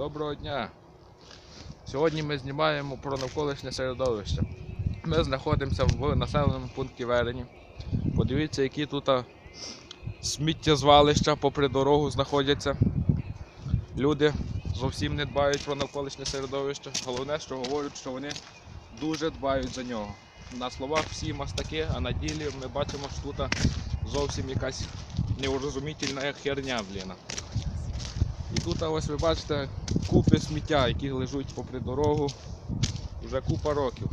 Доброго дня! Сьогодні ми знімаємо про навколишнє середовище. Ми знаходимося в населеному пункті Верені. Подивіться, які тут сміттєзвалища попри дорогу знаходяться. Люди зовсім не дбають про навколишнє середовище. Головне, що говорять, що вони дуже дбають за нього. На словах всі мастаки, а на ділі ми бачимо, що тут зовсім якась неурозумітельна херня, блін. І тут ось ви бачите купи сміття, які лежать попри дорогу вже купа років.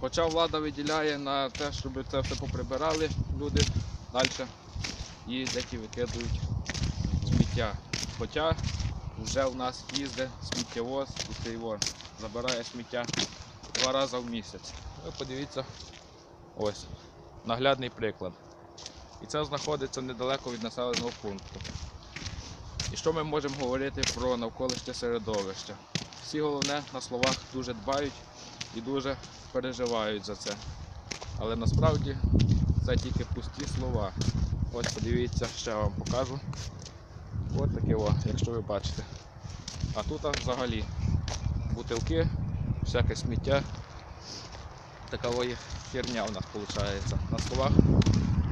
Хоча влада виділяє на те, щоб це все поприбирали, люди далі їздять і викидують сміття. Хоча вже в нас їздить сміттєвоз і цей во забирає сміття два рази в місяць. Ви подивіться, ось наглядний приклад. І це знаходиться недалеко від населеного пункту. Що ми можемо говорити про навколишнє середовище? Всі головне на словах дуже дбають і дуже переживають за це. Але насправді це тільки пусті слова. Ось подивіться, ще вам покажу. Ось таке, о, якщо ви бачите. А тут взагалі бутилки, всяке сміття. Така херня у нас виходить. На словах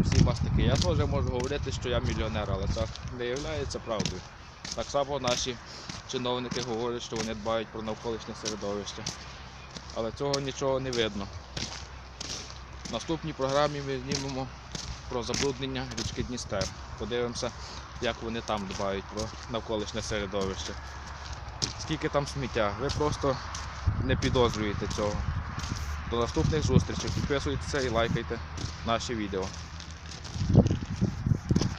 всі мастики. Я теж можу говорити, що я мільйонер, але це не є правдою. Так само наші чиновники говорять, що вони дбають про навколишнє середовище. Але цього нічого не видно. В наступній програмі ми знімемо про забруднення річки Дністер. Подивимося, як вони там дбають про навколишнє середовище. Скільки там сміття, ви просто не підозрюєте цього. До наступних зустрічей. Підписуйтеся і лайкайте наші відео.